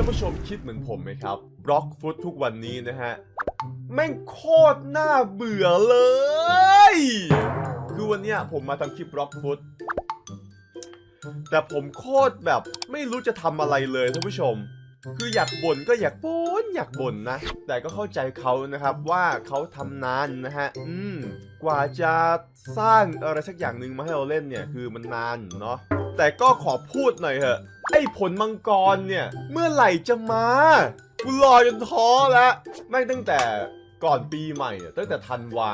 ท่านผู้ชมคิดเหมือนผมไหมครับบล็อกฟุตทุกวันนี้นะฮะ แม่งโคตรน่าเบื่อเลย คือวันเนี้ยผมมาทำคลิปบล็อกฟุต แต่ผมโคตรแบบไม่รู้จะทำอะไรเลยท่านผู้ชม คืออยากบ่นก็อยากบ่นอยากบ่นนะ แต่ก็เข้าใจเขานะครับว่าเขาทำนานนะฮะ อืม กว่าจะสร้างอะไรสักอย่างหนึ่งมาให้เราเล่นเนี่ย คือมันนานเนาะ แต่ก็ขอพูดหน่อยเถอะ ไอ้ผลมังกรเนี่ย เมื่อไหร่จะมา กูรอจนท้อแล้วแม่งตั้งแต่ ก่อนปีใหม่ตั้งแต่ธันวา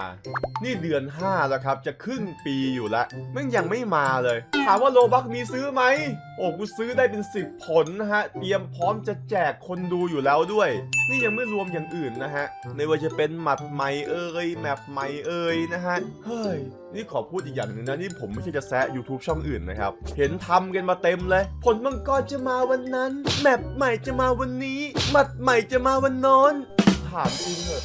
นี่เดือน 5 แล้วครับ จะครึ่งปีอยู่แล้วม่งยังไม่มาเลย ถามว่าโลบักมีซื้อไหม โอ้กูซื้อได้เป็น 10 ผลนะฮะ เตรียมพร้อมจะแจกคนดูอยู่แล้วด้วย นี่ยังไม่รวมอย่างอื่นนะฮะ ไม่ว่าจะเป็นหมัดใหม่เอ่ยแมปใหม่เอ่ยนะฮะ เฮ้ย นี่ขอพูดอีกอย่างหนึ่งนะ นี่ผมไม่ใช่จะแซะ YouTube ช่องอื่นนะครับ เห็นทำกันมาเต็มเลย ผลมังกรจะมาวันนั้น แมปใหม่จะมาวันนี้ หมัดใหม่จะมาวันน้นถามจริงเถอะ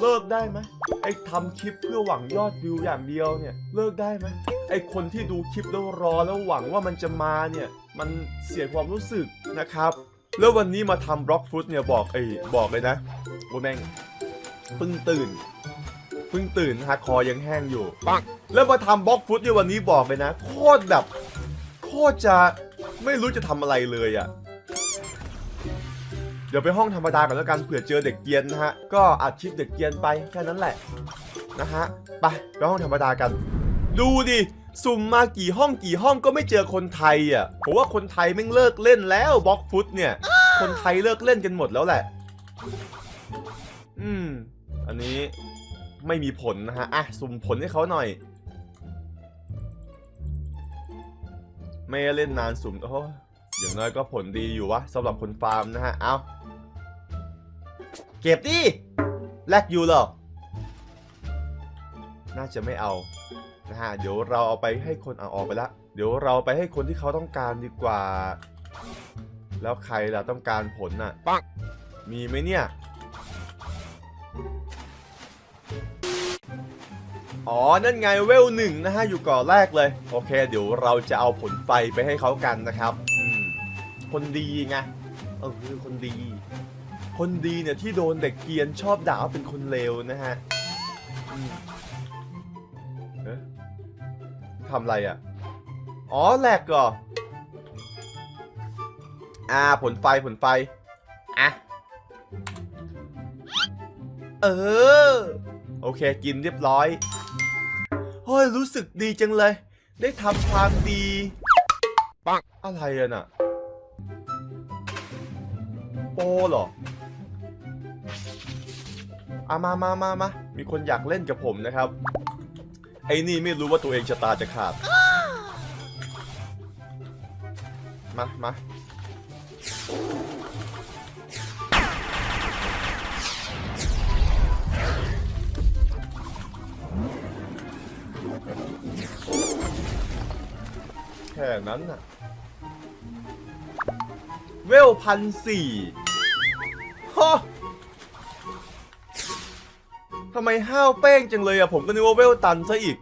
เลิกได้ไหมไอ้ทำคลิปเพื่อหวังยอดวิวอย่างเดียวเนี่ย เลิกได้ไหมไอ้คนที่ดูคลิปแล้วรอแล้วหวังว่ามันจะมาเนี่ย มันเสียความรู้สึกนะครับ แล้ววันนี้มาทำบล็อกฟุตเนี่ยบอกไอ้ยบอกเลยนะว่าแม่งเพิ่งตื่นเพิ่งตื่นนะฮะคอยังแห้งอยู่ปังแล้วมาทำบล็อกฟุตเนี่ยวันนี้บอกเลยนะโคตรแบบโคตรจะไม่รู้จะทำอะไรเลยอะ่ะเดี๋ยวไปห้องธรรมดาก่อนแล้วกันเผื่อเจอเด็กเกียนนะฮะ ก็อัดคลิปเด็กเกียนไปแค่นั้นแหละนะฮะ ไปไปห้องธรรมดากัน ดูดิสุ่มมากี่ห้องกี่ห้องก็ไม่เจอคนไทยอะผมว่าคนไทยแม่งเลิกเล่นแล้วบล็อกฟุตเนี่ย คนไทยเลิกเล่นกันหมดแล้วแหละ อืม อันนี้ไม่มีผลนะฮะ อะ สุ่มผลให้เขาหน่อย ไม่เล่นนานสุ่มโอ้ยอย่างน้อยก็ผลดีอยู่วะสำหรับคนฟาร์มนะฮะ เอา เก็บดิแลกอยู่หรอน่าจะไม่เอานะฮะเดี๋ยวเราเอาไปให้คนเอาออกไปละเดี๋ยวเราไปให้คนที่เขาต้องการดีกว่า แล้วใครล่ะต้องการผลน่ะปังมีไหมเนี่ย อ๋อ นั่นไงเวลหนึ่งนะฮะ อยู่ก่อนแรกเลย โอเค เดี๋ยวเราจะเอาผลไฟไปให้เขากันนะครับอืมคนดีไง เออคือคนดี คนดีเนี่ยที่โดนเด็กเกรียนชอบด่าว่าเป็นคนเลวนะฮะอืมเอ๊ะทำอะไรอะ อ๋อแหลกก่ออ่าผลไฟผลไฟ อะ เออ โอเคกินเรียบร้อย เฮ้ย รู้สึกดีจังเลย ได้ทำความดีปังอะไรอะน่ะ โปเหรอ อามามามามามีคนอยากเล่นกับผมนะครับ ไอ้นี่ไม่รู้ว่าตัวเองชะตาจะขาด มามาแค่นั้นน่ะ เวลพันสี่ฮะ ทำไมห้าวเป้งจังเลยอะผมก็นึกว่าเวลตันซะอีก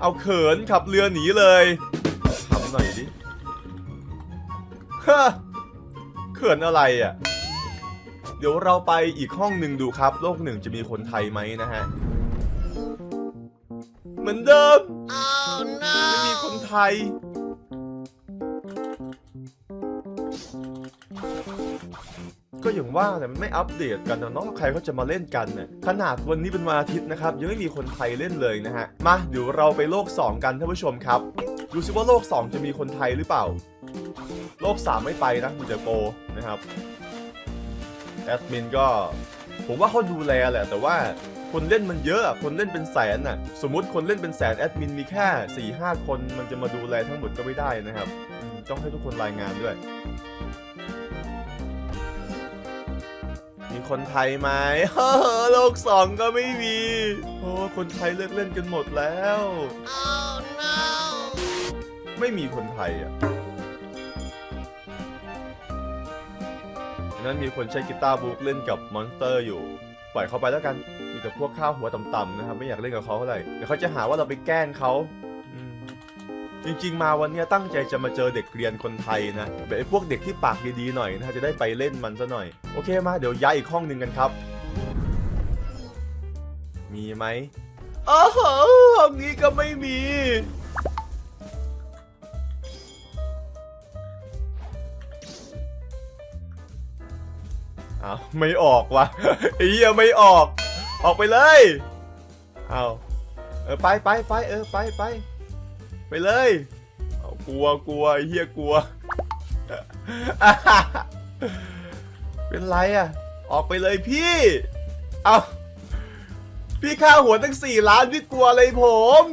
เอาเขินขับเรือหนีเลยทำหน่อยดิฮะเขินอะไรอะเดี๋ยวเราไปอีกห้องหนึ่งดูครับ โลกหนึ่งจะมีคนไทยไหมนะฮะ เหมือนเดิม Oh ไม่มีคนไทย ก็อย่างว่าแต่มันไม่อัปเดตกันนะเนาะใครเขาจะมาเล่นกันเนี่ยขนาดวันนี้เป็นวันอาทิตย์นะครับยังไม่มีคนไทยเล่นเลยนะฮะมาเดี๋ยวเราไปโลก 2 กันท่านผู้ชมครับ ดูซิว่าโลก 2 จะมีคนไทยหรือเปล่า โลก 3 ไม่ไปนะมีแต่โปนะครับแอดมินก็ผมว่าเขาดูแลแหละ แต่ว่าคนเล่นมันเยอะคนเล่นเป็นแสนน่ะสมมุติคนเล่นเป็นแสนแอดมินมีแค่4ี่ห้าคนมันจะมาดูแลทั้งหมดก็ไม่ได้นะครับ ต้องให้ทุกคนรายงานด้วย คนไทยไหมเฮ้อโลกสองก็ไม่มี โอ้คนไทยเลิกเล่นกันหมดแล้ว no! ไม่มีคนไทยอะนั้นมีคนใช้กีตาร์บุ๊กเล่นกับมอนสเตอร์อยู่ ปล่อยเขาไปแล้วกัน มีแต่พวกข้าวหัวต่ำๆนะครับ ไม่อยากเล่นกับเขาเท่าไหร่เดี๋ยวเขาจะหาว่าเราไปแกล้งเขาอืม จจริงๆ มาวันเนี้ยตั้งใจจะมาเจอเด็กเรียนคนไทยนะแบบไอ้พวกเด็กที่ปากดีๆหน่อยนะจะได้ไปเล่นมันซะหน่อย โอเคมาเดี๋ยวย้ายอีกห้องหนึ่งกันครับ มีไหมอ้าวห้องนี้ก็ไม่มี อ้าว ไม่ออกว่ะไอ้เหี้ยไม่ออก ออกไปเลย เอาเออไปไปไปเออไปไป ไปเลยเอากลัวกลัวไอ้เหี้ยกลัว เป็นไรอะ ออกไปเลยพี่ เอาพี่ค่าหัวตั้งสี่ล้านพี่กลัวอะไรผม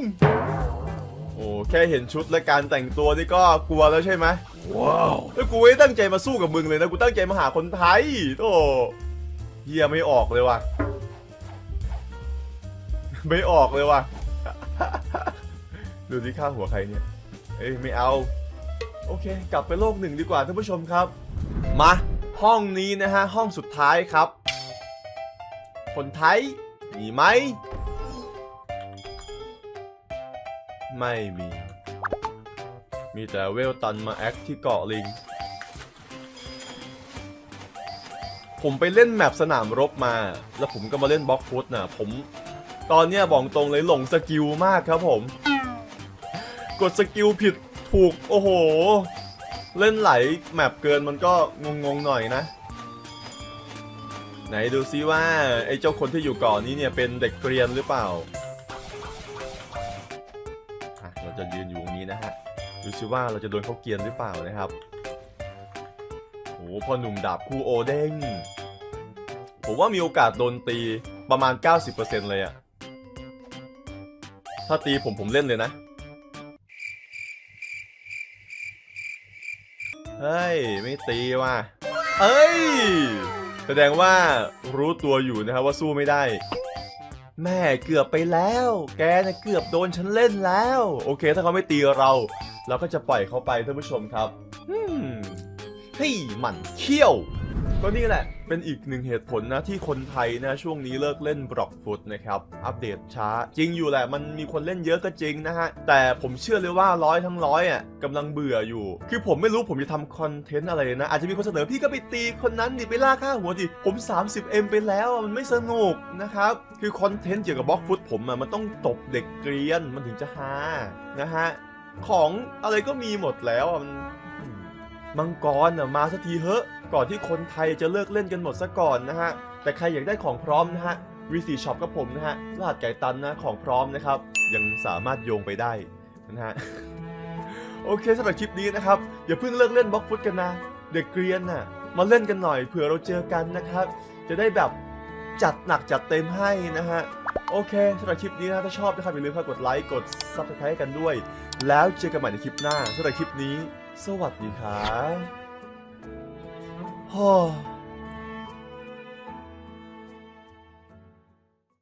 โอ้แค่เห็นชุดและการแต่งตัวนี่ก็กลัวแล้วใช่ไหมว้าวแล้วกูไม่ได้ตั้งใจมาสู้กับมึงเลยนะ กูตั้งใจมาหาคนไทยโธ่เฮียไม่ออกเลยว่ะ ไม่ออกเลยว่ะ ดูที่ค่าหัวใครเนี่ย เอ้ยไม่เอา โอเค กลับไปโลกหนึ่งดีกว่าท่านผู้ชมครับ มาห้องนี้นะฮะ ห้องสุดท้ายครับ คนไทยมีไหม ไม่มี มีแต่เวลตันมาแอคที่เกาะลิง ผมไปเล่นแมปสนามรบมา แล้วผมก็มาเล่นบล็อกฟุตนะผม ตอนเนี้ยบอกตรงเลยหลงสกิลมากครับผม กดสกิลผิดถูก โอ้โห เล่นไหลแมปเกินมันก็งงๆหน่อยนะ ไหนดูซิว่า ไอ้เจ้าคนที่อยู่ก่อนนี้เนี่ย เป็นเด็กเกรียนหรือเปล่า เราจะยืนอยู่ตรงนี้นะฮะ ดูซิว่าเราจะโดนเขาเกียนหรือเปล่านะครับโอ้พอหนุ่มดาบคู่โอเด้งผมว่ามีโอกาสโดนตีประมาณ 90%เลยอะถ้าตีผมผมเล่นเลยนะ เฮ้ย ไม่ตีว่ะเอ้ย แสดงว่ารู้ตัวอยู่นะครับว่าสู้ไม่ได้ แม่เกือบไปแล้ว แกนะเกือบโดนฉันเล่นแล้ว โอเค ถ้าเขาไม่ตีเรา เราก็จะปล่อยเขาไปท่านผู้ชมครับอืมเฮ้ยมันเขี้ยว ก็นี่แหละ เป็นอีกหนึ่งเหตุผลนะที่คนไทยนะช่วงนี้เลิกเล่นบล็อกฟุตนะครับ อัปเดตช้า จริงอยู่แหละมันมีคนเล่นเยอะก็จริงนะฮะ แต่ผมเชื่อเลยว่าร้อยทั้งร้อยอะกำลังเบื่ออยู่ คือผมไม่รู้ผมจะทำคอนเทนต์อะไรนะ อาจจะมีคนเสนอพี่ก็ไปตีคนนั้นดิไปล่าค่าหัวดิผม 30M ไปแล้วมันไม่สนุกนะครับ คือคอนเทนต์เกี่ยวกับบล็อกฟุตผมอะมันต้องตบเด็กเกรียนมันถึงจะฮานะฮะของอะไรก็มีหมดแล้วมัน มังกรน่ะมาสักทีเฮอะก่อนที่คนไทยจะเลิกเล่นกันหมดซะก่อนนะฮะ แต่ใครอยากได้ของพร้อมนะฮะ V4 Shop กับผมนะฮะรหัสไก่ตันนะของพร้อมนะครับ ยังสามารถโยงไปได้นะฮะโอเคสำหรับคลิปนี้นะครับอย่าเพิ่งเลิกเล่นบล็อกฟุตกันนะ เด็กเกรียนน่ะมาเล่นกันหน่อยเผื่อเราเจอกันนะครับ จะได้แบบจัดหนักจัดเต็มให้นะฮะ โอเคสำหรับคลิปนี้นะถ้าชอบนะครับอย่าลืมกดไลค์กด Subscribe ให้กันด้วย แล้วเจอกันใหม่ในคลิปหน้าสำหรับคลิปนี้ สวัสดีครับฮ่อ